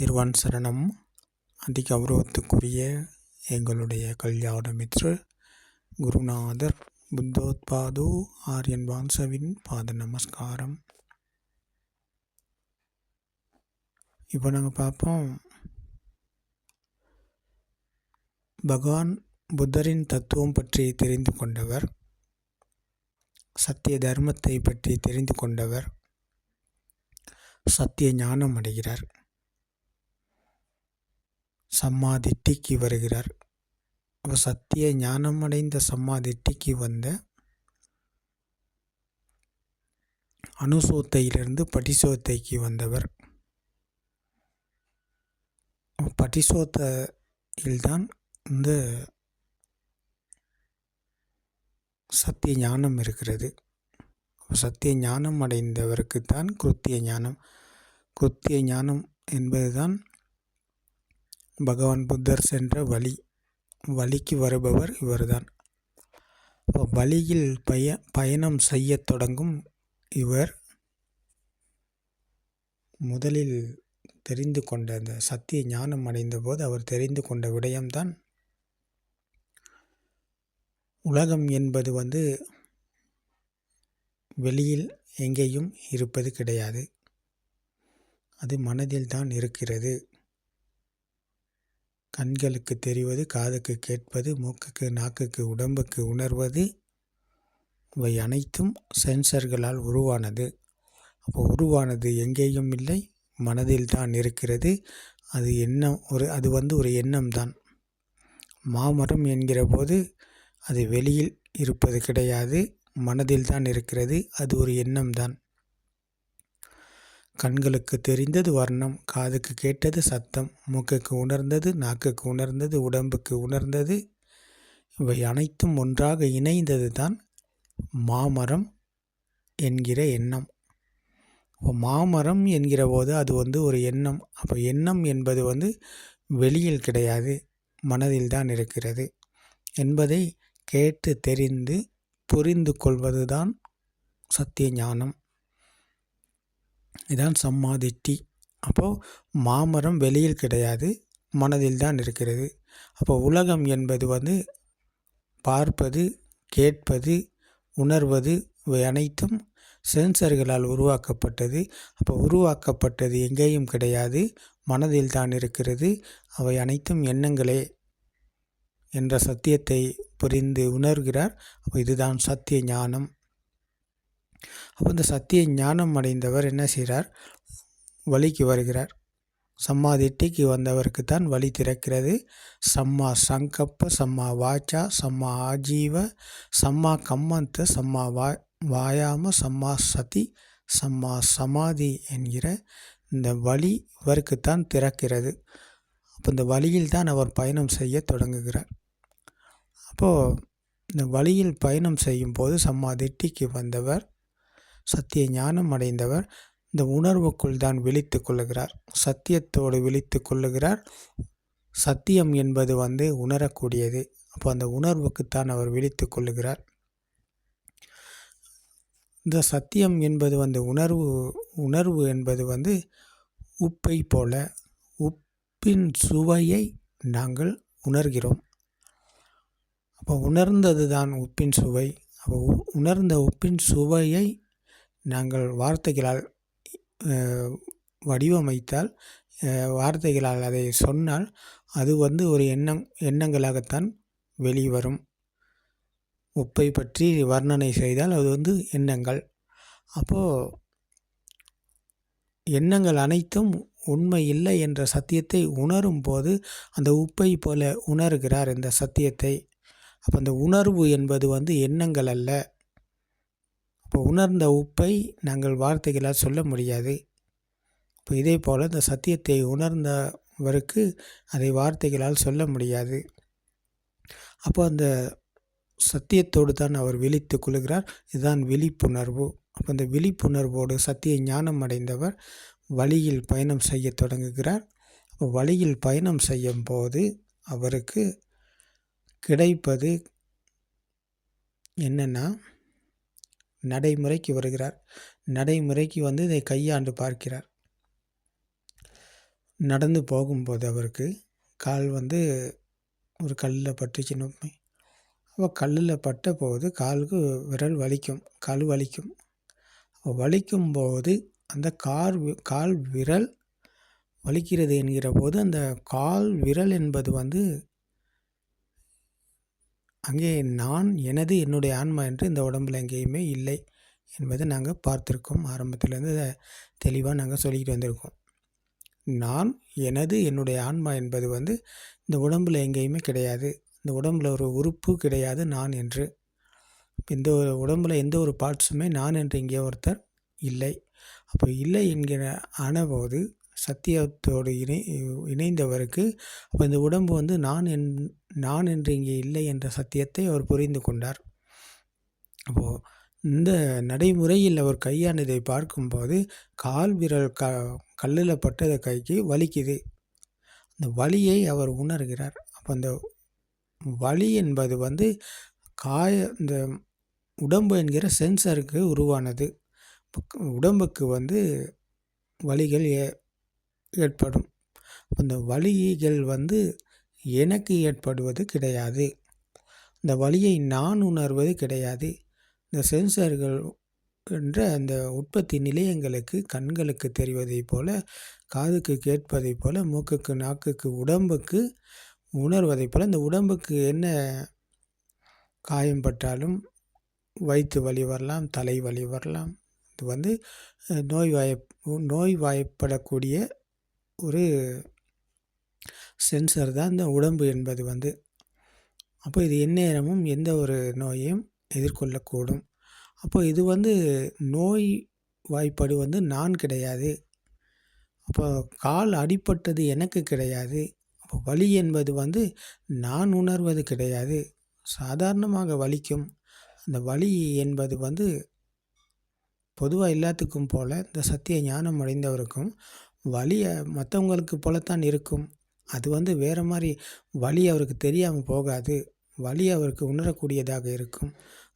திருவான் சரணம். அதி கௌரவத்துக்குரிய எங்களுடைய கல்யாண மித்ரு குருநாதர் புத்தோத்பாதோ ஆரியன் வான்சவின் பாத நமஸ்காரம். இப்போ நாங்கள் பார்ப்போம். பகவான் புத்தரின் தத்துவம் பற்றி தெரிந்து கொண்டவர் சத்திய தர்மத்தை பற்றி தெரிந்து கொண்டவர் சத்திய ஞானம் அடைகிறார். சம்மாதிட்டிக்கு வருகிறார். அப்போ சத்திய ஞானம் அடைந்த சம்மாதிட்டிக்கு வந்த அனுசோத்தையிலிருந்து படிசோத்தைக்கு வந்தவர். படிசோத்தையில்தான் இந்த சத்திய ஞானம் இருக்கிறது. சத்திய ஞானம் அடைந்தவருக்குத்தான் குருத்திய ஞானம். குருத்திய ஞானம் என்பதுதான் பகவான் புத்தர் சென்ற வழி. வழிக்கு வருபவர் இவர்தான். இப்போ வழியில் பய பயணம் செய்யத் தொடங்கும் இவர் முதலில் தெரிந்து கொண்ட அந்த சத்திய ஞானம் அடைந்த போது அவர் தெரிந்து கொண்ட விடயம்தான் உலகம் என்பது வந்து வெளியில் எங்கேயும் இருப்பது கிடையாது. அது மனதில் தான் இருக்கிறது. கண்களுக்கு தெரிவது காதுக்கு கேட்பது மூக்குக்கு நாக்குக்கு உடம்புக்கு உணர்வது இவை அனைத்தும் சென்சர்களால் உருவானது. அப்போ உருவானது எங்கேயும் இல்லை மனதில் தான் இருக்கிறது. அது எண்ணம் ஒரு அது வந்து ஒரு எண்ணம் தான் மாமரம் என்கிற போது அது வெளியில் இருப்பது கிடையாது மனதில் தான் இருக்கிறது அது ஒரு எண்ணம் தான் கண்களுக்கு தெரிந்தது வர்ணம் காதுக்கு கேட்டது சத்தம் மூக்குக்கு உணர்ந்தது நாக்குக்கு உணர்ந்தது உடம்புக்கு உணர்ந்தது இவை அனைத்தும் ஒன்றாக இணைந்தது தான் மாமரம் என்கிற எண்ணம். மாமரம் என்கிற போது அது வந்து ஒரு எண்ணம். அப்போ எண்ணம் என்பது வந்து வெளியில் கிடையாது மனதில் தான் இருக்கிறது. என்பதை கேட்டு தெரிந்து புரிந்து கொள்வது தான் சத்திய ஞானம். இதான் சம்மாதிட்டி. அப்போது மாமரம் வெளியில் கிடையாது மனதில் தான் இருக்கிறது. அப்போ உலகம் என்பது வந்து பார்ப்பது கேட்பது உணர்வது இவை அனைத்தும் சென்சர்களால் உருவாக்கப்பட்டது. அப்போ உருவாக்கப்பட்டது எங்கேயும் கிடையாது மனதில் தான் இருக்கிறது. அவை அனைத்தும் எண்ணங்களே என்ற சத்தியத்தை புரிந்து உணர்கிறார். அப்போ இதுதான் சத்திய ஞானம். அப்போ இந்த சத்திய ஞானம் அடைந்தவர் என்ன செய்கிறார்? வழிக்கு வருகிறார். சம்மாதிட்டிக்கு வந்தவருக்கு தான் வழி திறக்கிறது. சம்மா சங்கப்ப சம்மா வாச்சா சம்மா ஆஜீவ சம்மா கம்மந்த சம்மா வா வாயாம சம்மா சதி சம்மா சமாதி என்கிற இந்த வழி இவருக்குத்தான் திறக்கிறது. அப்போ இந்த வழியில் தான் அவர் பயணம் செய்ய தொடங்குகிறார். அப்போது இந்த வழியில் பயணம் செய்யும் போது சம்மா திட்டிக்கு வந்தவர் சத்திய ஞானம் அடைந்தவர் இந்த உணர்வுக்குள் தான் விழித்து கொள்ளுகிறார். சத்தியத்தோடு விழித்து கொள்ளுகிறார். சத்தியம் என்பது வந்து உணரக்கூடியது. அப்போ அந்த உணர்வுக்குத்தான் அவர் விழித்து கொள்ளுகிறார். இந்த சத்தியம் என்பது வந்து உணர்வு உணர்வு என்பது வந்து உப்பை போல உப்பின் சுவையை நாங்கள் உணர்கிறோம். அப்போ உணர்ந்தது தான் உப்பின் சுவை. அப்போ உணர்ந்த உப்பின் சுவையை நாங்கள் வார்த்தைகளால் வடிவமைத்தால் வார்த்தைகளால் அதை சொன்னால் அது வந்து ஒரு எண்ணம் எண்ணங்களாகத்தான் வெளிவரும். உப்பை பற்றி வர்ணனை செய்தால் அது வந்து எண்ணங்கள். அப்போது எண்ணங்கள் அனைத்தும் உண்மை இல்லை என்ற சத்தியத்தை உணரும் போது அந்த உப்பை போல உணர்கிறார் இந்த சத்தியத்தை. அப்போ அந்த உணர்வு என்பது வந்து எண்ணங்கள் அல்ல. இப்போ உணர்ந்த உப்பை நாங்கள் வார்த்தைகளால் சொல்ல முடியாது. இப்போ இதே போல் இந்த சத்தியத்தை உணர்ந்தவருக்கு அதை வார்த்தைகளால் சொல்ல முடியாது. அப்போ அந்த சத்தியத்தோடு தான் அவர் விழித்து கொள்கிறார். இதுதான் விழிப்புணர்வு. அப்போ அந்த விழிப்புணர்வோடு சத்திய ஞானம் அடைந்தவர் வழியில் பயணம் செய்ய தொடங்குகிறார். அப்போ வழியில் பயணம் செய்யும் போது அவருக்கு கிடைப்பது என்னென்னா நடைமுறைக்கு வருகிறார் நடைமுறைக்கு வந்து இதை கையாண்டு பார்க்கிறார் நடந்து போகும்போது அவருக்கு கால் வந்து ஒரு கல்லில் பட்டுச்சுன்னு வைப்போமே. அப்போ கல்லில் பட்டபோது காலுக்கு விரல் வலிக்கும். கால் வலிக்கும். வலிக்கும் வலிக்கும்போது அந்த கார் கால் விரல் வலிக்கிறது என்கிற போது அந்த கால் விரல் என்பது வந்து அங்கே நான், எனது, என்னுடைய ஆன்மா என்று இந்த உடம்பில் எங்கேயுமே இல்லை என்பதை நாங்கள் பார்த்துருக்கோம். ஆரம்பத்திலேருந்து இதை தெளிவாக நாங்கள் சொல்லிக்கிட்டு வந்திருக்கோம். நான், எனது, என்னுடைய ஆன்மா என்பது வந்து இந்த உடம்பில் எங்கேயுமே கிடையாது. இந்த உடம்பில் ஒரு உறுப்பு கிடையாது நான் என்று. இந்த ஒரு உடம்பில் எந்த ஒரு பார்ட்ஸுமே நான் என்று இங்கே ஒருத்தர் இல்லை. அப்போ இல்லை என்கிற ஆனபோது சத்தியத்தோடு இணை இணைந்தவருக்கு அப்போ இந்த உடம்பு வந்து நான் என் நான் என்று இங்கே இல்லை என்ற சத்தியத்தை அவர் புரிந்து கொண்டார். அப்போது இந்த நடைமுறையில் அவர் கையாண்டதை பார்க்கும்போது கால் விரல் க கல்லில் பட்டத கைக்கு வலிக்குது. அந்த வலியை அவர் உணர்கிறார். அப்போ அந்த வலி என்பது வந்து காய இந்த உடம்பு என்கிற சென்சருக்கு உருவானது. உடம்புக்கு வந்து வலிகள் ஏ ஏற்படும். அந்த வலிகள் வந்து எனக்கு ஏற்படுவது கிடையாது. இந்த வலியை நான் உணர்வது கிடையாது. இந்த சென்சார்கள் என்ற அந்த உற்பத்தி நிலையங்களுக்கு கண்களுக்கு தெரிவதைப் போல, காதுக்கு கேட்பதைப் போல, மூக்குக்கு, நாக்குக்கு, உடம்புக்கு உணர்வதைப் போல, இந்த உடம்புக்கு என்ன காயம் பட்டாலும் வயிற்று வலி வரலாம், தலை வலி வரலாம். இது வந்து நோய்வாய் நோய்வாய்ப்படக்கூடிய ஒரு சென்சர் தான் இந்த உடம்பு என்பது வந்து. அப்போ இது எந்நேரமும் எந்த ஒரு நோயையும் எதிர்கொள்ளக்கூடும். அப்போ இது வந்து நோய் வாய்ப்பாடு வந்து நான் கிடையாது. அப்போ கால் அடிபட்டது எனக்கு கிடையாது. அப்போ வலி என்பது வந்து நான் உணர்வது கிடையாது. சாதாரணமாக வலிக்கும். அந்த வலி என்பது வந்து பொதுவாக எல்லாத்துக்கும் போல் இந்த சத்திய ஞானம் அடைந்தவருக்கும் வலி மற்றவங்களுக்கு போலத்தான் இருக்கும். அது வந்து வேறு மாதிரி வலி அவருக்கு தெரியாமல் போகாது. வலி அவருக்கு உணரக்கூடியதாக இருக்கும்.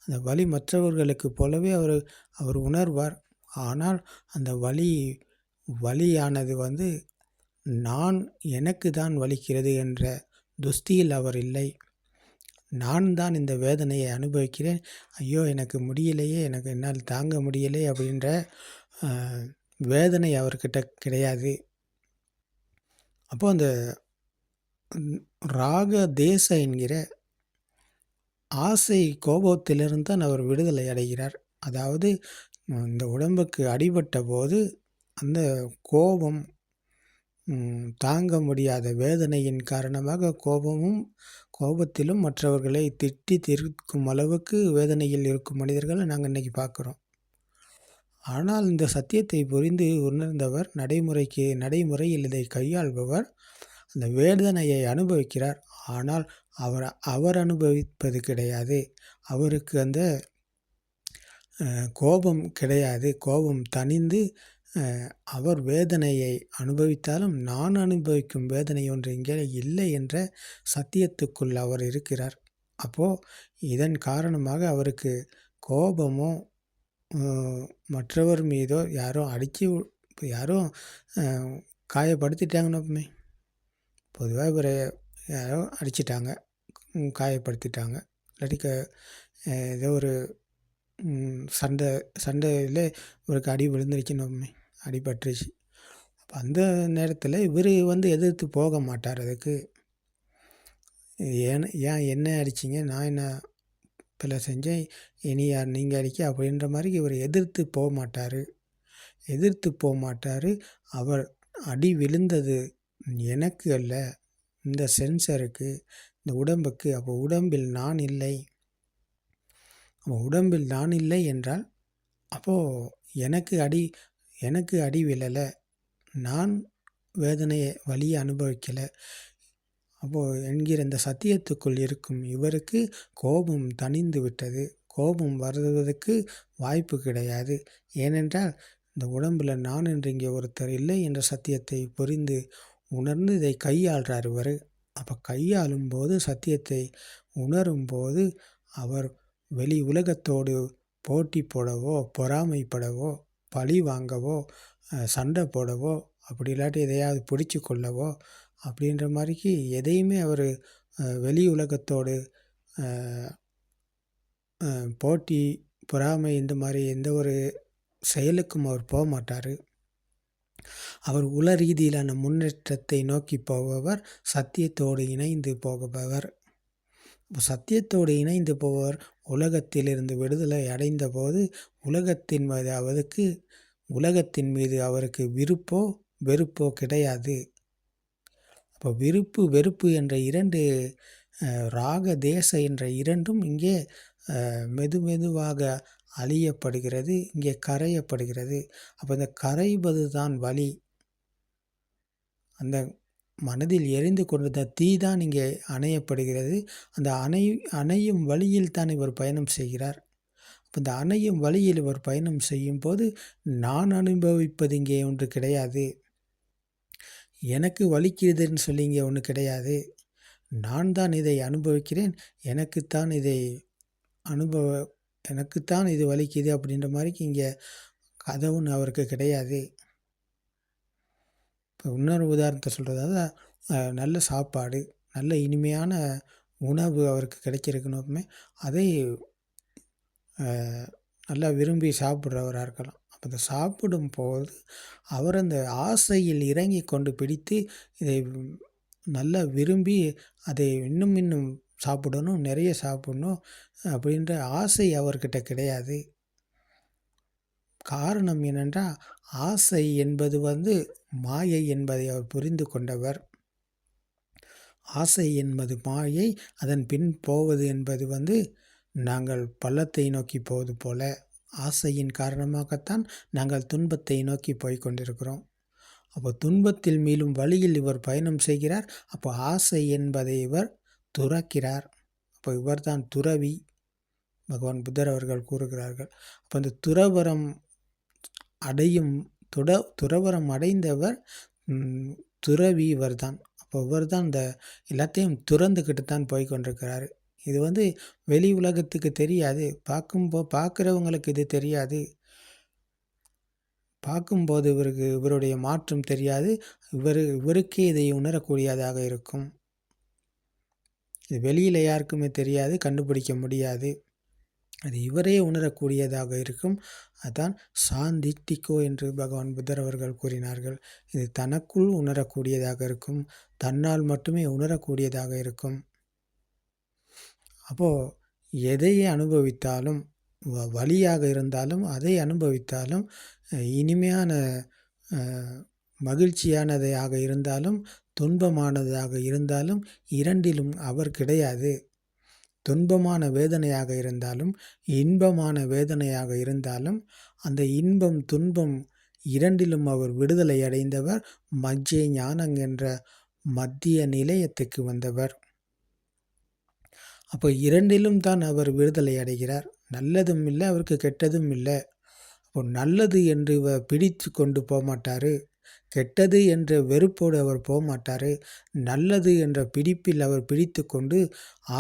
அந்த வலி மற்றவர்களுக்கு போலவே அவர் அவர் உணர்வார். ஆனால் அந்த வலி வலியானது வந்து நான் எனக்கு தான் வலிக்கிறது என்ற துஷ்டியில் அவர் இல்லை. நான் தான் இந்த வேதனையை அனுபவிக்கிறேன். ஐயோ! எனக்கு முடியலையே! எனக்கு என்னால் தாங்க முடியலையே! அப்படின்ற வேதனை அவர்கிட்ட கிடையாது. அப்போ அந்த ராக தேச என்கிற ஆசை கோபத்திலிருந்து தான் அவர் விடுதலை அடைகிறார். அதாவது இந்த உடம்புக்கு அடிபட்டபோது அந்த கோபம் தாங்க முடியாத வேதனையின் காரணமாக கோபமும் கோபத்திலும் மற்றவர்களை திட்டி திருக்கும் அளவுக்கு வேதனையில் இருக்கும் மனிதர்களை நாங்கள் இன்றைக்கி பார்க்குறோம். ஆனால் இந்த சத்தியத்தை புரிந்து உணர்ந்தவர் நடைமுறைக்கு நடைமுறையில் இதை கையாள்பவர் அந்த வேதனையை அனுபவிக்கிறார். ஆனால் அவர் அவர் அனுபவிப்பது கிடையாது. அவருக்கு அந்த கோபம் கிடையாது. கோபம் தணிந்து அவர் வேதனையை அனுபவித்தாலும் நான் அனுபவிக்கும் வேதனை ஒன்று இங்கே இல்லை என்ற சத்தியத்துக்குள் அவர் இருக்கிறார். அப்போது இதன் காரணமாக அவருக்கு கோபமோ மற்றவர் மீதோ யாரோ அடிச்சு இப்போ யாரோ காயப்படுத்திட்டாங்கன்னு எப்பவுமே பொதுவாக இவரை யாரோ அடிச்சிட்டாங்க. காயப்படுத்திட்டாங்க. இல்லாட்டி க ஏதோ ஒரு சண்டை சண்டையில் இவருக்கு அடி விழுந்துருச்சுன்னு எப்பவுமே அடிபட்டுருச்சு. அப்போ அந்த நேரத்தில் இவர் வந்து எதிர்த்து போக மாட்டார் அதுக்கு. ஏன் ஏன் என்ன அடிச்சீங்க? நான் என்ன பிள்ளை செஞ்சேன்? இனி யார் நீங்கள் அடிக்க அப்படின்ற மாதிரி இவர் எதிர்த்து போக மாட்டார் எதிர்த்து போக மாட்டார் அவர் அடி விழுந்தது எனக்கு அல்ல. இந்த சென்சருக்கு, இந்த உடம்புக்கு. அப்போ உடம்பில் நான் இல்லை. அப்போ உடம்பில் நான் இல்லை என்றால், அப்போது எனக்கு அடி எனக்கு அடி விழலை. நான் வேதனையை வழியை அனுபவிக்கலை. அப்போது என்கிற இந்த சத்தியத்துக்குள் இருக்கும் இவருக்கு கோபம் தணிந்து விட்டது. கோபம் வருவதற்கு வாய்ப்பு கிடையாது. ஏனென்றால் இந்த உடம்பில் நான் என்று இங்கே ஒருத்தர் இல்லை என்ற சத்தியத்தை புரிந்து உணர்ந்து இதை கையாள்றார் இவர். அப்போ கையாளும்போது சத்தியத்தை உணரும்போது அவர் வெளி உலகத்தோடு போட்டி போடவோ, பொறாமைப்படவோ, பழி வாங்கவோ, சண்டை போடவோ அப்படி இல்லாட்டி எதையாவது பிடிச்சு கொள்ளவோ அப்படின்ற மாதிரிக்கு எதையுமே அவர் வெளி உலகத்தோடு போட்டி பொறாமை இந்த மாதிரி எந்த ஒரு செயலுக்கும் அவர் போக மாட்டார். அவர் உல ரீதியிலான முன்னேற்றத்தை நோக்கி போபவர் சத்தியத்தோடு இணைந்து போகபவர் சத்தியத்தோடு இணைந்து போவர் உலகத்திலிருந்து விடுதலை அடைந்தபோது உலகத்தின் மீது அவருக்கு உலகத்தின் மீது அவருக்கு விருப்போ வெறுப்போ கிடையாது. அப்போ விருப்பு வெறுப்பு என்ற இரண்டு ராக தேச என்ற இரண்டும் இங்கே மெது மெதுவாக அழியப்படுகிறது இங்கே கரையப்படுகிறது. அப்போ இந்த கரைவது தான் வழி அந்த மனதில் எரிந்து கொண்டிருந்த தீ தான் இங்கே அணையப்படுகிறது. அந்த அணை அணையும் வழியில் தான் இவர் பயணம் செய்கிறார். அப்போ இந்த அணையும் வழியில் இவர் பயணம் செய்யும் போது நான் அனுபவிப்பது இங்கே ஒன்று கிடையாது. எனக்கு வலிக்கிறதுன்னு சொல்லி இங்கே ஒன்று கிடையாது. நான் தான் இதை அனுபவிக்கிறேன் எனக்குத்தான் இதை அனுபவ எனக்குத்தான் இது வலிக்குது அப்படின்ற மாதிரிக்கு இங்கே கதவுன்னு அவருக்கு கிடையாது. இப்போ இன்னொரு உதாரணத்தை சொல்கிறதாவது நல்ல சாப்பாடு நல்ல இனிமையான உணவு அவருக்கு கிடைச்சிருக்கணுமே. அதை நல்லா விரும்பி சாப்பிட்றவராக இருக்கலாம். அப்போ சாப்பிடும் போது அவர் அந்த ஆசையில் இறங்கி கொண்டு பிடித்து இதை நல்லா விரும்பி அதை இன்னும் இன்னும் சாப்பிடணும் நிறைய சாப்பிடணும் அப்படின்ற ஆசை அவர்கிட்ட கிடையாது. காரணம் என்னென்றால் ஆசை என்பது வந்து மாயை என்பதை அவர் புரிந்து கொண்டவர். ஆசை என்பது மாயை அதன் பின் போவது என்பது வந்து நாங்கள் பள்ளத்தை நோக்கி போவது போல. ஆசையின் காரணமாகத்தான் நாங்கள் துன்பத்தை நோக்கி போய் கொண்டிருக்கிறோம் அப்போ துன்பத்தில் மீளும் வழியில் இவர் பயணம் செய்கிறார். அப்போ ஆசை என்பதை இவர் துறக்கிறார். அப்போ இவர் தான் துறவி பகவான் புத்தர் அவர்கள் கூறுகிறார்கள். அப்போ இந்த துறவரம் அடையும் துட துறவரம் அடைந்தவர் துறவி இவர் தான் அப்போ இவர் தான் இந்த எல்லாத்தையும் துறந்துக்கிட்டு தான் போய் கொண்டிருக்கிறாரு இது வந்து வெளி உலகத்துக்கு தெரியாது. பார்க்கும்போ பார்க்குறவங்களுக்கு இது தெரியாது. பார்க்கும்போது இவருக்கு இவருடைய மாற்றம் தெரியாது. இவர் இவருக்கே இதை உணரக்கூடியதாக இருக்கும். இது வெளியில் யாருக்குமே தெரியாது கண்டுபிடிக்க முடியாது. அது இவரே உணரக்கூடியதாக இருக்கும். அதான் சாந்திட்டிக்கோ என்று பகவான் புத்தர் அவர்கள் கூறினார்கள். இது தனக்குள் உணரக்கூடியதாக இருக்கும். தன்னால் மட்டுமே உணரக்கூடியதாக இருக்கும். அப்போது எதையை அனுபவித்தாலும் வழியாக இருந்தாலும் அதை அனுபவித்தாலும் இனிமையான மகிழ்ச்சியானதாக இருந்தாலும் துன்பமானதாக இருந்தாலும் இரண்டிலும் அவர் கிடையாது. துன்பமான வேதனையாக இருந்தாலும் இன்பமான வேதனையாக இருந்தாலும் அந்த இன்பம் துன்பம் இரண்டிலும் அவர் விடுதலை அடைந்தவர் மஜ்ஜே ஞானங் என்ற மத்திய நிலையத்துக்கு வந்தவர். அப்போ இரண்டிலும் தான் அவர் விடுதலை அடைகிறார். நல்லதும் இல்லை அவருக்கு கெட்டதும் இல்லை. அப்போ நல்லது என்று பிடித்து கொண்டு போகமாட்டார். கெட்டது என்ற வெறுப்போடு அவர் போகமாட்டார். நல்லது என்ற பிடிப்பில் அவர் பிடித்து கொண்டு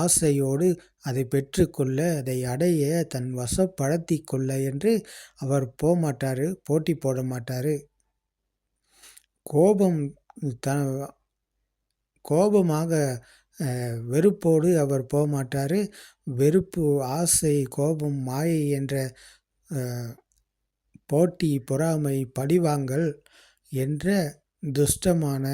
ஆசையோடு அதை பெற்றுக்கொள்ள அதை அடைய தன் வசப்படுத்தி கொள்ள என்று அவர் போகமாட்டார் போட்டி போட மாட்டார் கோபம் த கோபமாக வெறுப்போடு அவர் போக மாட்டார் வெறுப்பு ஆசை கோபம் மாயை என்ற போட்டி பொறாமை படிவாங்கல் என்ற துஷ்டமான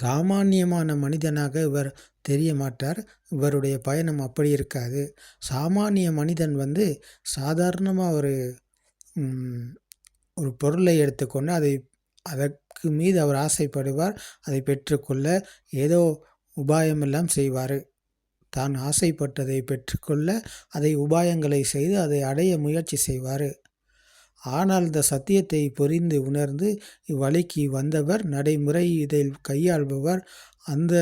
சாமானியமான மனிதனாக இவர் தெரிய மாட்டார் இவருடைய பயணம் அப்படி இருக்காது. சாமானிய மனிதன் வந்து சாதாரணமாக ஒரு ஒரு பொருளை எடுத்துக்கொண்டு அதை அதற்கு மீது அவர் ஆசைப்படுவார். அதை பெற்றுக்கொள்ள ஏதோ உபாயமெல்லாம் செய்வார். தான் ஆசைப்பட்டதை பெற்றுக்கொள்ள அதை உபாயங்களை செய்து அதை அடைய முயற்சி செய்வார். ஆனால் இந்த சத்தியத்தை புரிந்து உணர்ந்து இவ்வழிக்கு வந்தவர் நடைமுறை இதில் கையாள்பவர் அந்த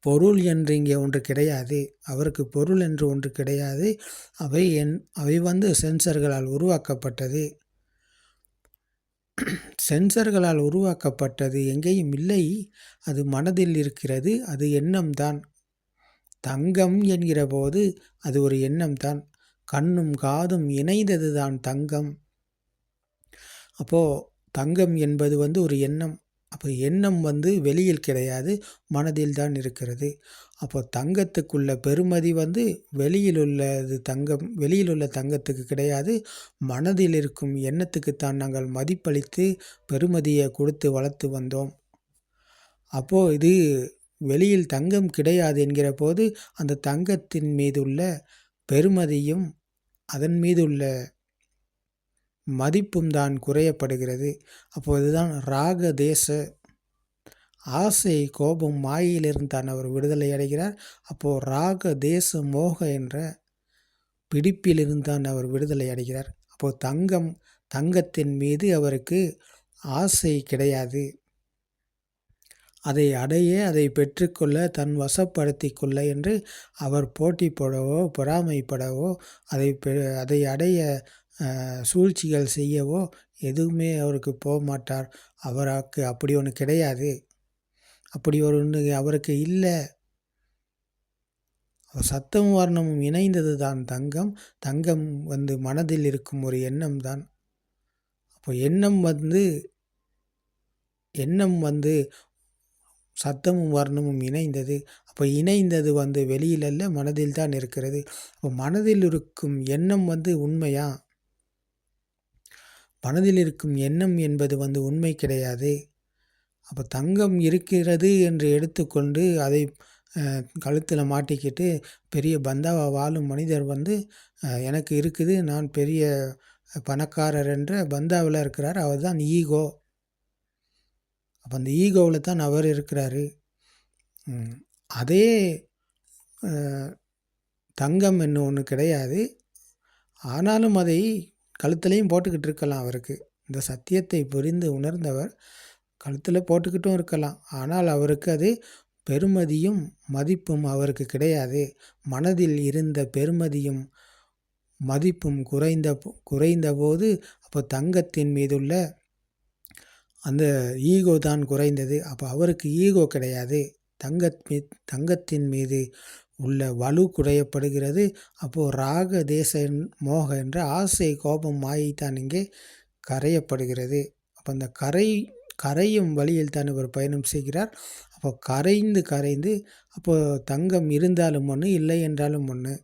பொருள் என்று இங்கே ஒன்று கிடையாது. அவருக்கு பொருள் என்று ஒன்று கிடையாது. அவை என் அவை வந்து சென்சர்களால் உருவாக்கப்பட்டது. சென்சர்களால் உருவாக்கப்பட்டது எங்கேயும் இல்லை. அது மனதில் இருக்கிறது அது எண்ணம்தான். தங்கம் என்கிற போது அது ஒரு எண்ணம்தான். கண்ணும் காதும் இணைந்தது தான் தங்கம். அப்போது தங்கம் என்பது வந்து ஒரு எண்ணம். அப்போ எண்ணம் வந்து வெளியில் கிடையாது மனதில் தான் இருக்கிறது. அப்போ தங்கத்துக்குள்ள பெருமதி வந்து வெளியில் உள்ளது தங்கம் வெளியில் உள்ள தங்கத்துக்கு கிடையாது. மனதில் இருக்கும் எண்ணத்துக்குத்தான் நாங்கள் மதிப்பளித்து பெருமதியை கொடுத்து வளர்த்து வந்தோம். அப்போது இது வெளியில் தங்கம் கிடையாது என்கிற போது அந்த தங்கத்தின் மீது உள்ள பெருமதியும் அதன் மீது உள்ள மதிப்பும் தான் குறையப்படுகிறது. அப்போது தான் ராக தேச ஆசை கோபம் மாயிலிருந்து தான் அவர் விடுதலை அடைகிறார். அப்போது ராக தேச மோக என்ற பிடிப்பிலிருந்து தான் அவர் விடுதலை அடைகிறார். அப்போது தங்கம் தங்கத்தின் மீது அவருக்கு ஆசை கிடையாது. அதை அடைய அதை பெற்றுக்கொள்ள தன் வசப்படுத்தி கொள்ள என்று அவர் போட்டி போடவோ பொறாமைப்படவோ அதை பெ அதை அடைய சூழ்ச்சிகள் செய்யவோ எதுவுமே அவருக்கு போக மாட்டார் அவருக்கு அப்படி ஒன்று கிடையாது. அப்படி ஒரு ஒன்று அவருக்கு இல்லை. சத்தம் வர்ணமும் இணைந்தது தான் தங்கம். தங்கம் வந்து மனதில் இருக்கும் ஒரு எண்ணம் தான். அப்போ எண்ணம் வந்து எண்ணம் வந்து சத்தமும் வர்ணமும் இணைந்தது. அப்போ இணைந்தது வந்து வெளியில் அல்ல மனதில் தான் இருக்கிறது. அப்போ மனதில் இருக்கும் எண்ணம் வந்து உண்மையா? மனதில் இருக்கும் எண்ணம் என்பது வந்து உண்மை கிடையாது. அப்போ தங்கம் இருக்கிறது என்று எடுத்துக்கொண்டு அதை கழுத்தில் மாட்டிக்கிட்டு பெரிய பந்தாவா வாழும் மனிதர் வந்து எனக்கு இருக்குது நான் பெரிய பணக்காரர் என்ற பந்தாவில் இருக்கிறார் அவர் தான் ஈகோ. அப்போ அந்த ஈகோவில் தான் அவர் இருக்கிறாரு. அதே தங்கம் என்ன ஒன்று கிடையாது. ஆனாலும் அதை கழுத்துலையும் போட்டுக்கிட்டு இருக்கலாம் அவருக்கு. இந்த சத்தியத்தை புரிந்து உணர்ந்தவர் கழுத்தில் போட்டுக்கிட்டும் இருக்கலாம். ஆனால் அவருக்கு அது பெருமதியும் மதிப்பும் அவருக்கு கிடையாது. மனதில் இருந்த பெருமதியும் மதிப்பும் குறைந்த குறைந்த போது அப்போ தங்கத்தின் மீதுள்ள அந்த ஈகோ தான் குறைந்தது. அப்போ அவருக்கு ஈகோ கிடையாது. தங்கத் மீ தங்கத்தின் மீது உள்ள வலு குறையப்படுகிறது. அப்போது ராக தேச மோக என்ற ஆசை கோபம் மாயை தான் இங்கே கரையப்படுகிறது. அப்போ அந்த கரை கரையும் வழியில் தான் இவர் பயணம் செய்கிறார். அப்போ கரைந்து கரைந்து அப்போது தங்கம் இருந்தாலும் ஒன்று இல்லை என்றாலும் ஒன்று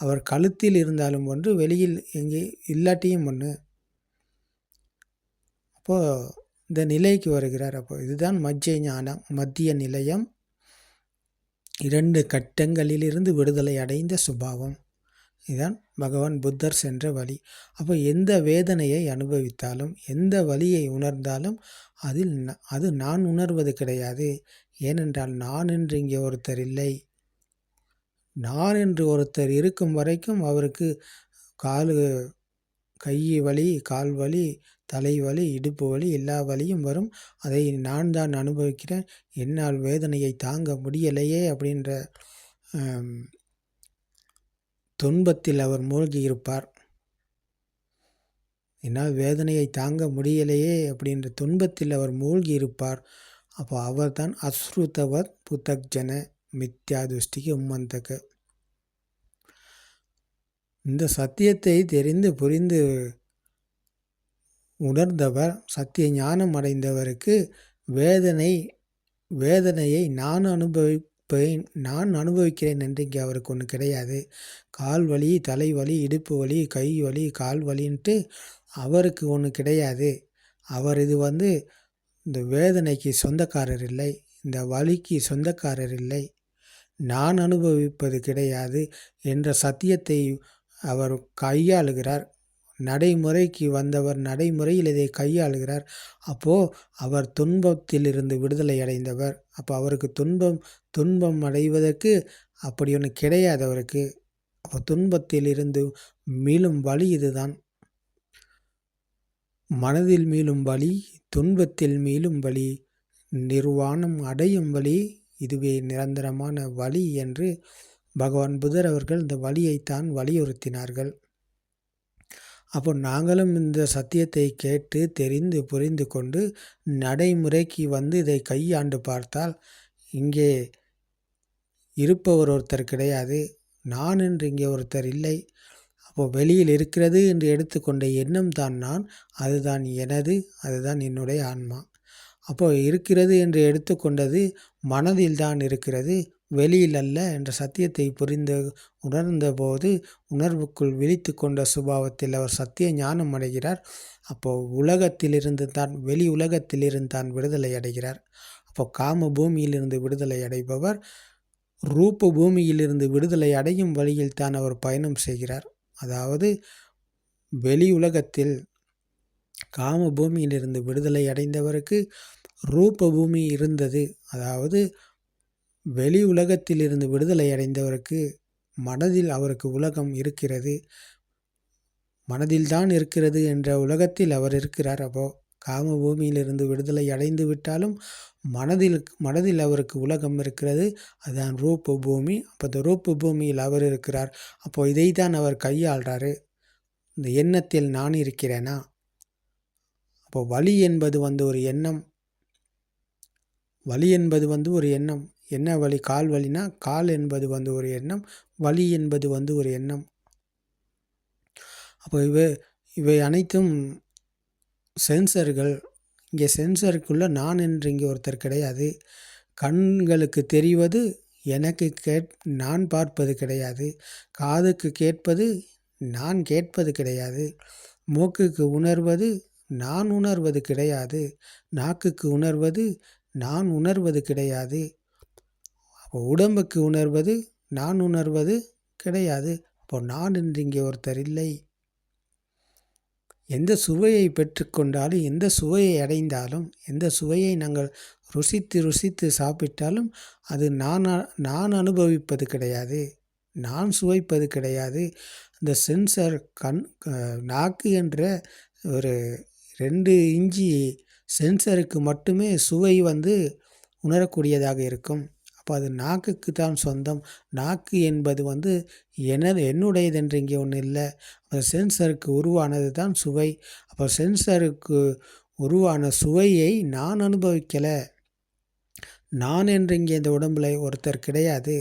அவர் கழுத்தில் இருந்தாலும் ஒன்று வெளியில் எங்கே இல்லாட்டியும் ஒன்று அப்போது இந்த நிலைக்கு வருகிறார். அப்போ இதுதான் மத்திய ஞானம் மத்திய நிலையம். இரண்டு கட்டங்களிலிருந்து விடுதலை அடைந்த சுபாவம். இதுதான் பகவான் புத்தர் சென்ற வழி. அப்போ எந்த வேதனையை அனுபவித்தாலும் எந்த வழியை உணர்ந்தாலும் அதில் அது நான் உணர்வது கிடையாது. ஏனென்றால் நான் என்று இங்கே ஒருத்தர் இல்லை. நான் என்று ஒருத்தர் இருக்கும் வரைக்கும் அவருக்கு காலு கை வலி கால் வலி தலைவலி இடுப்பு வலி எல்லா வலியும் வரும். அதை நான் தான் அனுபவிக்கிறேன். என்னால் வேதனையை தாங்க முடியலையே அப்படின்ற துன்பத்தில் அவர் மூழ்கி இருப்பார். என்னால் வேதனையை தாங்க முடியலையே அப்படின்ற துன்பத்தில் அவர் மூழ்கி இருப்பார். அப்போ அவர் தான் அஸ்ருதவத் புத்தக்ஜன மித்யா துஷ்டிக்கு உம்மந்தக்கு இந்த சத்தியத்தை தெரிந்து புரிந்து உணர்ந்தவர் சத்திய ஞானம் அடைந்தவருக்கு வேதனை வேதனையை நான் இப்போ நான் அனுபவிக்கிறேன் என்று இங்கே அவருக்கு ஒன்று கிடையாது. கால் வலி தலைவலி இடுப்பு வலி கை வலி கால் வலின்ட்டு அவருக்கு ஒன்று கிடையாது. அவர் இது வந்து இந்த வேதனைக்கு சொந்தக்காரர் இல்லை இந்த வலிக்கு சொந்தக்காரர் இல்லை. நான் அனுபவிப்பது கிடையாது என்ற சத்தியத்தை அவர் கையாளுகிறார். நடைமுறைக்கு வந்தவர் நடைமுறையில் இதை கையாளுகிறார். அப்போது அவர் துன்பத்திலிருந்து விடுதலை அடைந்தவர். அப்போ அவருக்கு துன்பம் துன்பம் அடைவதற்கு அப்படி ஒன்று கிடையாது அவருக்கு. அப்போ துன்பத்திலிருந்து மீளும் வழி இதுதான். மனதில் மீளும் வழி துன்பத்தில் மீளும் வழி நிர்வாணம் அடையும் வழி இதுவே நிரந்தரமான வழி என்று பகவான் புதர் அவர்கள் இந்த வழியைத்தான் வலியுறுத்தினார்கள். அப்போ நாங்களும் இந்த சத்தியத்தை கேட்டு தெரிந்து புரிந்து கொண்டு நடைமுறைக்கு வந்து இதை கையாண்டு பார்த்தால் இங்கே இருப்பவர் ஒருத்தர் கிடையாது நான் என்று இங்கே ஒருத்தர் இல்லை. அப்போது வெளியில் இருக்கிறது என்று எடுத்துக்கொண்ட எண்ணம் தான் நான் அதுதான் எனது அதுதான் என்னுடைய ஆன்மா. அப்போது இருக்கிறது என்று எடுத்துக்கொண்டது மனதில் தான் இருக்கிறது வெளியில் அல்ல என்ற சத்தியத்தை புரிந்து உணர்ந்தபோது உணர்வுக்குள் விழித்து கொண்ட சுபாவத்தில் அவர் சத்திய ஞானம் அடைகிறார். அப்போது உலகத்திலிருந்து தான் வெளி உலகத்திலிருந்து தான் விடுதலை அடைகிறார். அப்போ காம பூமியிலிருந்து விடுதலை அடைபவர் ரூப பூமியிலிருந்து விடுதலை அடையும் வழியில் தான் அவர் பயணம் செய்கிறார். அதாவது வெளி உலகத்தில் காம பூமியிலிருந்து விடுதலை அடைந்தவருக்கு ரூப பூமி இருந்தது. அதாவது வெளி உலகத்திலிருந்து விடுதலை அடைந்தவருக்கு மனதில் அவருக்கு உலகம் இருக்கிறது. மனதில்தான் இருக்கிறது என்ற உலகத்தில் அவர் இருக்கிறார். அப்போ காம பூமியிலிருந்து விடுதலை அடைந்து விட்டாலும் மனதில் மனதில் அவருக்கு உலகம் இருக்கிறது. அதுதான் ரூப்பு பூமி. அப்போ இந்த ரூப்பு பூமியில் அவர் இருக்கிறார். அப்போ இதை தான் அவர் கையாள்றாரு. இந்த எண்ணத்தில் நான் இருக்கிறேனா? அப்போ வலி என்பது வந்து ஒரு எண்ணம். வலி என்பது வந்து ஒரு எண்ணம். என்ன வழி கால் வலினா கால் என்பது வந்து ஒரு எண்ணம் வலி என்பது வந்து ஒரு எண்ணம். அப்போ இவை இவை அனைத்தும் சென்சர்கள். இங்கே சென்சருக்குள்ளே நான் என்று இங்கே ஒருத்தர் கிடையாது. கண்களுக்கு தெரிவது எனக்கு கேட் நான் பார்ப்பது கிடையாது. காதுக்கு கேட்பது நான் கேட்பது கிடையாது. மூக்குக்கு உணர்வது நான் உணர்வது கிடையாது. நாக்குக்கு உணர்வது நான் உணர்வது கிடையாது. அப்போ உடம்புக்கு உணர்வது நான் உணர்வது கிடையாது. அப்போ நான் என்று இங்கே ஒருத்தர் இல்லை. எந்த சுவையை பெற்றுக்கொண்டாலும் எந்த சுவையை அடைந்தாலும் எந்த சுவையை நாங்கள் ருசித்து ருசித்து சாப்பிட்டாலும் அது நான் நான் அனுபவிப்பது கிடையாது. நான் சுவைப்பது கிடையாது. இந்த சென்சர் கண் நாக்கு என்ற ஒரு ரெண்டு இஞ்சி சென்சருக்கு மட்டுமே சுவை வந்து உணரக்கூடியதாக இருக்கும். அப்போ அது நாக்குக்கு தான் சொந்தம். நாக்கு என்பது வந்து எனது என்னுடையது என்று இங்கே ஒன்றும் இல்லை. அப்போ சென்சருக்கு உருவானது தான் சுவை. அப்போ சென்சருக்கு உருவான சுவையை நான் அனுபவிக்கலை. நான் என்று இங்கே இந்த உடம்பில் ஒருத்தர் கிடையாது.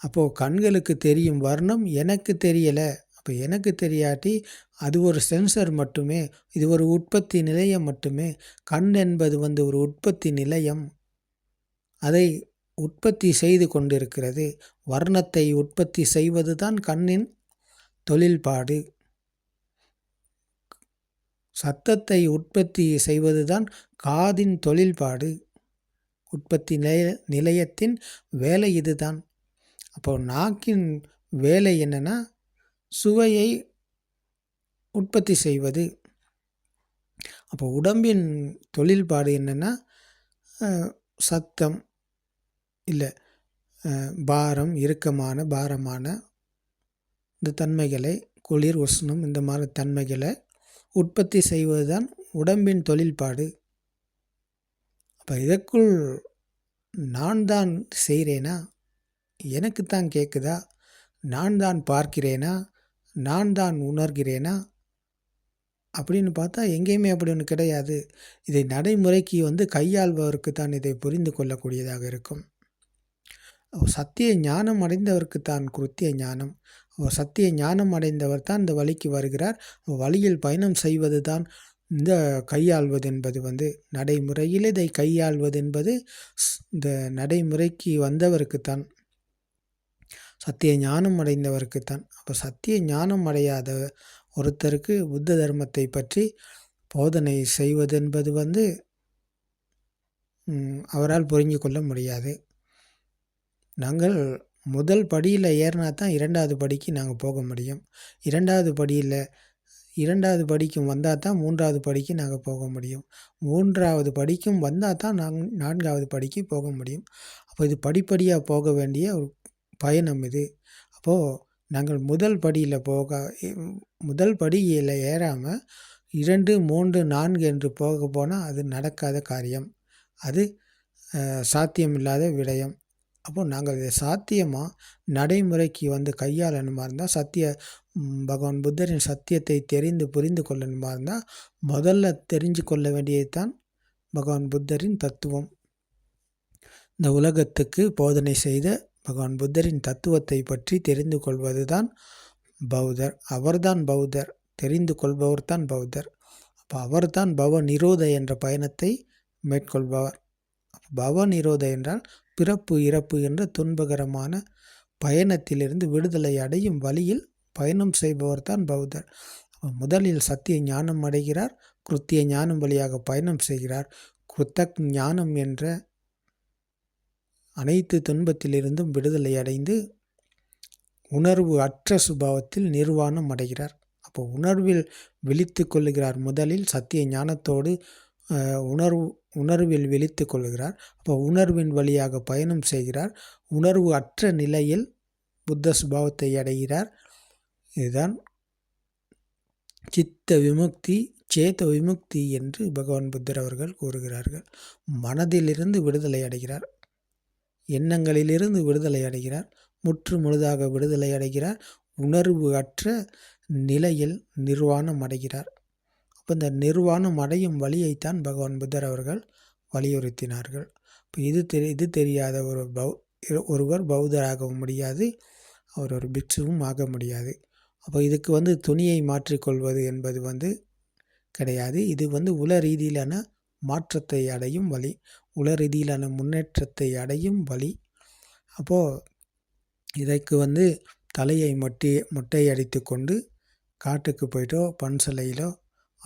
அப்போது கண்களுக்கு தெரியும் வர்ணம் எனக்கு தெரியலை. அப்போ எனக்கு தெரியாட்டி அது ஒரு சென்சர் மட்டுமே. இது ஒரு உற்பத்தி நிலையம் மட்டுமே. கண் என்பது வந்து ஒரு உற்பத்தி நிலையம். அதை உற்பத்தி செய்து கொண்டிருக்கிறது. வர்ணத்தை உற்பத்தி செய்வது தான் கண்ணின் தொழில்பாடு. சத்தத்தை உற்பத்தி செய்வதுதான் காதின் தொழில்பாடு. உற்பத்தி நிலைய நிலையத்தின் வேலை இதுதான். அப்போ நாக்கின் வேலை என்னென்னா சுவையை உற்பத்தி செய்வது. அப்போ உடம்பின் தொழில்பாடு என்னென்னா சத்தம். இல்லை. பாரம் இறுக்கமான பாரமான இந்த தன்மைகளை குளிர் உஷ்ணம் இந்த மாதிரி தன்மைகளை உற்பத்தி செய்வது தான் உடம்பின் தொழில்பாடு. அப்போ இதற்குள் நான் தான் செய்கிறேனா எனக்கு தான் கேட்குதா நான் தான் பார்க்கிறேனா? நான் தான் உணர்கிறேனா? அப்படின்னு பார்த்தா எங்கேயுமே அப்படி ஒன்று கிடையாது. இதை நடைமுறைக்கு வந்து கையாள்பவருக்கு தான் இதை புரிந்து கொள்ளக்கூடியதாக இருக்கும். சத்திய ஞானம் அடைந்தவருக்கு தான் குருத்திய ஞானம். சத்திய ஞானம் அடைந்தவர் தான் இந்த வழிக்கு வருகிறார். வழியில் பயணம் செய்வது தான் இந்த கையாள்வது என்பது வந்து நடைமுறையில் இதை கையாள்வது என்பது இந்த நடைமுறைக்கு வந்தவருக்குத்தான். சத்திய ஞானம் அடைந்தவருக்குத்தான். அப்போ சத்திய ஞானம் அடையாத ஒருத்தருக்கு புத்த தர்மத்தை பற்றி போதனை செய்வதென்பது வந்து அவரால் புரிஞ்சு கொள்ள முடியாது. நாங்கள் முதல் படியில் ஏறினா தான் இரண்டாவது படிக்கு நாங்கள் போக முடியும். இரண்டாவது படியில் இரண்டாவது படிக்கும் வந்தால் தான் மூன்றாவது படிக்கு நாங்கள் போக முடியும். மூன்றாவது படிக்கும் வந்தால் தான் நாங்கள் நான்காவது படிக்கு போக முடியும். அப்போ இது படிப்படியாக போக வேண்டிய ஒரு பயணம் இது. அப்போது நாங்கள் முதல் படியில் போக முதல் படியில் ஏறாமல் இரண்டு மூன்று நான்கு என்று போக போனால் அது நடக்காத காரியம். அது சாத்தியமில்லாத விடயம். அப்போது நாங்கள் இதை சாத்தியமாக நடைமுறைக்கு வந்து கையாளணுமா இருந்தால் சத்திய பகவான் புத்தரின் சத்தியத்தை தெரிந்து புரிந்து கொள்ளணுமா இருந்தால் முதல்ல தெரிஞ்சு கொள்ள வேண்டியது தான் பகவான் புத்தரின் தத்துவம். இந்த உலகத்துக்கு போதனை செய்த பகவான் புத்தரின் தத்துவத்தை பற்றி தெரிந்து கொள்வது தான் பௌத்தர். அவர்தான் பௌத்தர். தெரிந்து கொள்பவர் தான் பௌத்தர். அப்போ அவர்தான் பவ நிரோத என்ற பயணத்தை மேற்கொள்பவர். பவ நிரோத என்றால் பிறப்பு இறப்பு என்ற துன்பகரமான பயணத்திலிருந்து விடுதலை அடையும் வழியில் பயணம் செய்பவர் தான் பௌத்தர் முதலில் சத்திய ஞானம் அடைகிறார் கிருத்திய ஞானம் வழியாக பயணம் செய்கிறார். குத்தக் ஞானம் என்ற அனைத்து துன்பத்திலிருந்தும் விடுதலை அடைந்து உணர்வு அற்ற சுபாவத்தில் நிர்வாணம் அடைகிறார். அப்போ உணர்வில் விழித்து கொள்ளுகிறார் முதலில் சத்திய ஞானத்தோடு உணர்வு உணர்வில் விழித்து கொள்கிறார். அப்போ உணர்வின் வழியாக பயணம் செய்கிறார். உணர்வு அற்ற நிலையில் புத்த சுபாவத்தை அடைகிறார். இதுதான் சித்த விமுக்தி சேத விமுக்தி என்று பகவான் புத்தர் அவர்கள் கூறுகிறார்கள். மனதிலிருந்து விடுதலை அடைகிறார். எண்ணங்களிலிருந்து விடுதலை அடைகிறார். முற்று முழுதாக விடுதலை அடைகிறார். உணர்வு அற்ற நிலையில் நிர்வாணம் அடைகிறார். அப்போ இந்த நிர்வாணம் அடையும் வழியைத்தான் பகவான் புத்தர் அவர்கள் வலியுறுத்தினார்கள். இப்போ இது தெரி இது தெரியாத ஒரு பௌ ஒருவர் பௌத்தராகவும் முடியாது அவர் ஒரு பிக்ஷுவும் ஆக முடியாது. அப்போ இதுக்கு வந்து துணியை மாற்றிக்கொள்வது என்பது வந்து கிடையாது. இது வந்து உல ரீதியிலான மாற்றத்தை அடையும் வழி உல ரீதியிலான முன்னேற்றத்தை அடையும் வழி. அப்போது இதற்கு வந்து தலையை மொட்டி மொட்டை அடித்து கொண்டு காட்டுக்கு போயிட்டோ பன்சலையிலோ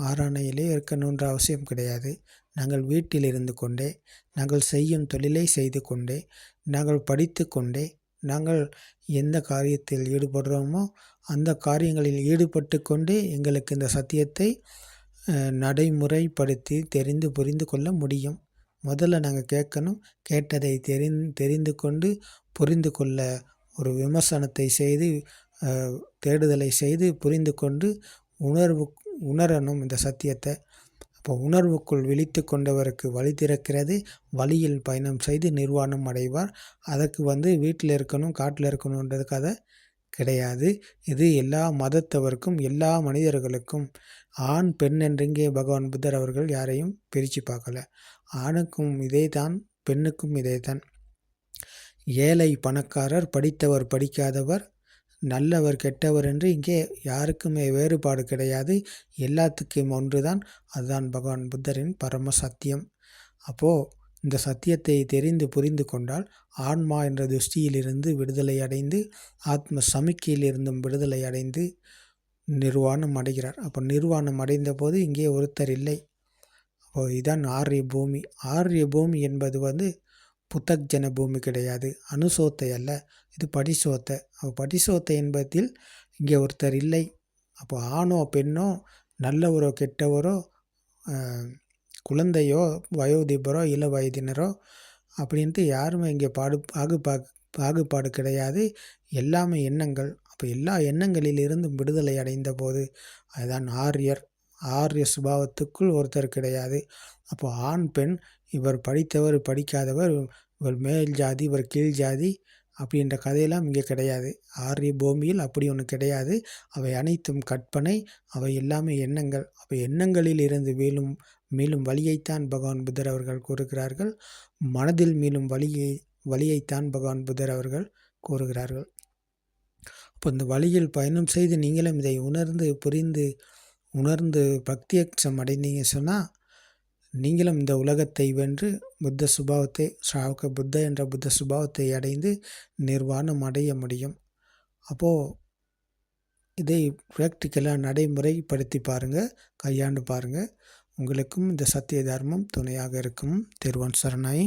ஆராணையிலே இருக்கணுன்ற அவசியம் கிடையாது. நாங்கள் வீட்டில் இருந்து கொண்டே நாங்கள் செய்யும் தொழிலை செய்து கொண்டே நாங்கள் படித்து கொண்டே நாங்கள் எந்த காரியத்தில் ஈடுபடுறோமோ அந்த காரியங்களில் ஈடுபட்டு கொண்டே எங்களுக்கு இந்த சத்தியத்தை நடைமுறைப்படுத்தி தெரிந்து புரிந்து கொள்ள முடியும். முதல்ல நாங்கள் கேட்கணும் கேட்டதை தெரிந் தெரிந்து கொண்டு புரிந்து கொள்ள ஒரு விமர்சனத்தை செய்து தேடுதலை செய்து புரிந்து கொண்டு உணர்வு உணரணும் இந்த சத்தியத்தை. அப்போ உணர்வுக்குள் விழித்து கொண்டவருக்கு வழி திறக்கிறது. வழியில் பயணம் செய்து நிர்வாணம் அடைவார். அதற்கு வந்து வீட்டில் இருக்கணும் காட்டில் இருக்கணுன்றதுக்காக கிடையாது. இது எல்லா மதத்தவருக்கும் எல்லா மனிதர்களுக்கும். ஆண் பெண் என்றெங்கே பகவான் புத்தர் அவர்கள் யாரையும் பிரித்து பார்க்கல. ஆணுக்கும் இதே தான் பெண்ணுக்கும் இதே தான் ஏழை பணக்காரர் படித்தவர் படிக்காதவர் நல்லவர் கெட்டவர் என்று இங்கே யாருக்குமே வேறுபாடு கிடையாது. எல்லாத்துக்கும் ஒன்று தான் அதுதான் பகவான் புத்தரின் பரம சத்தியம். அப்போது இந்த சத்தியத்தை தெரிந்து புரிந்து கொண்டால் ஆன்மா என்ற துஷ்டியிலிருந்து விடுதலை அடைந்து ஆத்ம சமிக்கையிலிருந்தும் விடுதலை அடைந்து நிர்வாணம் அடைகிறார். அப்போ நிர்வாணம் அடைந்த போது இங்கே ஒருத்தர் இல்லை. அப்போ இதுதான் ஆரிய பூமி. ஆரிய பூமி என்பது வந்து புத்தக் பூமி கிடையாது. அனுசோத்தை அல்ல இது படிசோத்தை அப்போ படிசோத்தை என்பதில் இங்கே ஒருத்தர் இல்லை. அப்போ ஆணோ பெண்ணோ நல்லவரோ கெட்டவரோ குழந்தையோ வயோதிபரோ இள வயதினரோ அப்படின்ட்டு யாருமே இங்கே பாடு பாகுபா பாகுபாடு கிடையாது. எல்லாமே எண்ணங்கள். அப்போ எல்லா எண்ணங்களிலிருந்தும் விடுதலை அடைந்த போது அதுதான் ஆரியர். ஆரிய சுபாவத்துக்குள் ஒருத்தர் கிடையாது. அப்போ ஆண் பெண் இவர் படித்தவர் படிக்காதவர் இவர் மேல் ஜாதி இவர் கீழ் ஜாதி அப்படின்ற கதையெல்லாம் இங்கே கிடையாது. ஆரிய பூமியில் அப்படி ஒன்று கிடையாது. அவை அனைத்தும் கற்பனை அவை எல்லாமே எண்ணங்கள். அவை எண்ணங்களில் இருந்து வீழும் மீளும் வழியைத்தான் பகவான் புத்தர் அவர்கள் கூறுகிறார்கள். மனதில் மீளும் வழியை வழியைத்தான் பகவான் புத்தர் அவர்கள் கூறுகிறார்கள். அப்போ இந்த வழியில் பயணம் செய்து நீங்களும் இதை உணர்ந்து புரிந்து உணர்ந்து பக்தியக்ஷம் அடைந்தீங்க சொன்னால் நீங்களும் இந்த உலகத்தை வென்று புத்த சுபாவத்தை ஸ்ராவக புத்த என்ற புத்த சுபாவத்தை அடைந்து நிர்வாணம் அடைய முடியும். அப்போது இதை ப்ராக்டிக்கலாக நடைமுறைப்படுத்தி பாருங்கள் கையாண்டு பாருங்கள் உங்களுக்கும் இந்த சத்திய தர்மம் துணையாக இருக்கும். திருவன் சரணாய்.